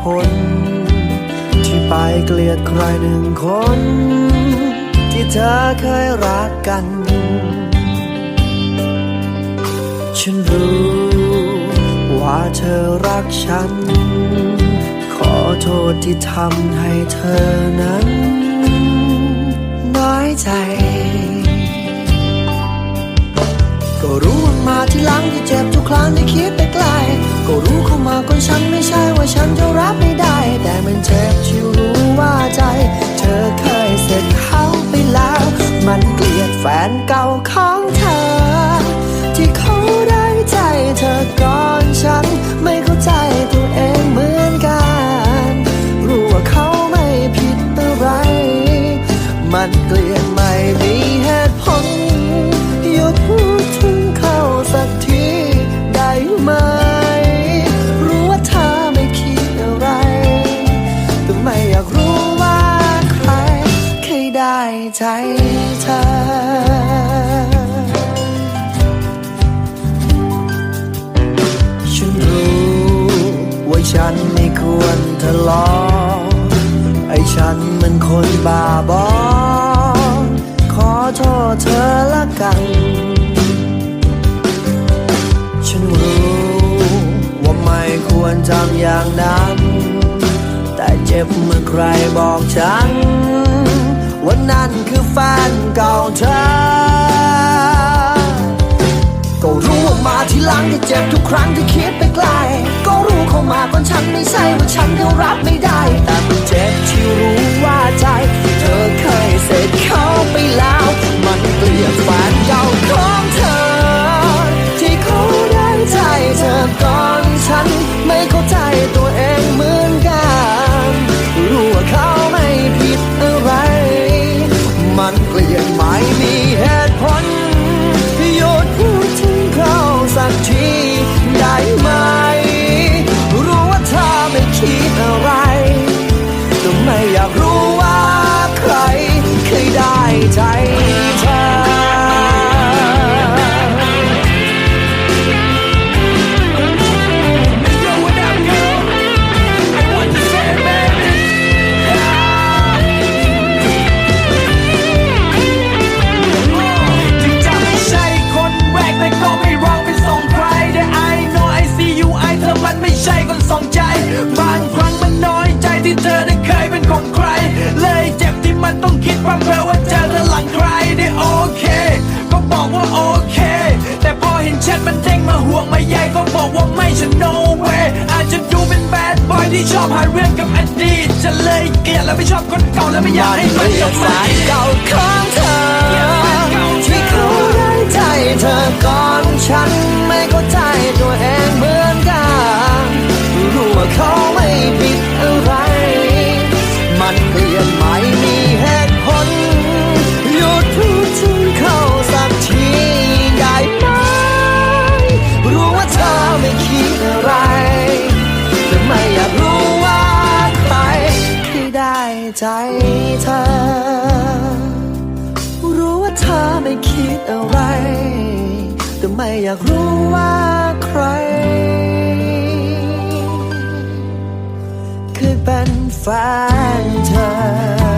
ผล ที่ไปเกลียดใครหนึ่งคน ที่เธอเคยรักกัน ฉันรู้ว่าเธอรักฉัน ขอโทษที่ทำให้เธอนั้น น้อยใจก็รู้ว่ามาที่หลังที่เจ็บทุกครั้งที่คิดไปไกล ก็รู้เข้ามาก่อนฉันไม่ใช่ว่าฉัน ของเธอ ที่เขาได้ใจเธอก่อนฉัน ไม่เข้าใจตัวเองเหมือนกัน รู้ว่าเขาไม่ผิดอะไร มันเกลียดไม่มีเหตุผลหยุดพูดถึงเขาสักทีได้ไหม รู้ว่าเธอไม่คิดอะไร แต่ไม่อยากรู้ว่าใครเคยได้ใจ ฉันมันคนบ้าบอ ขอโทษเธอละกัน ฉันรู้ว่าไม่ควรทำอย่างนั้น แต่เจ็บเมื่อใครบอกฉัน ว่านั่นคือแฟนเก่าเธอ ก็รู้ว่ามาทีหลังที่เจ็บทุกครั้งที่คิดไปไกล ก็รู้เข้ามาก่อนฉันไม่ใช่ว่าฉันก็รับไม่ได้แต่ จ็บที่รู้ว่าใจเธอเคยเสร็จเขาไปแล้ว มันเปลี่ยนแฟนเก่าของเธอ ที่เขาได้ใจเธอก่อนฉันไม่เข้าใจตัวเอง มันต้องคิดความเพ้อว่าเจอเธอหลังใครได้โอเค ก็บอกว่าโอเค แต่พอเห็นแชทมันเด้งมาห่วงมาใยก็บอกว่าไม่ฉัน no way อาจจะดูเป็นแบดบอยที่ชอบหาเรื่องกับอดีตจะเลยเกลียดและไม่ชอบคนเก่าและไม่อยากให้มันกลับแฟมานเก่าของเธอที่เขาได้ใจเธอก่อนฉัน ใจเธอ รู้ว่าเธอไม่คิดอะไร แต่ไม่อยากรู้ว่าใคร เคยเป็นแฟนเธอ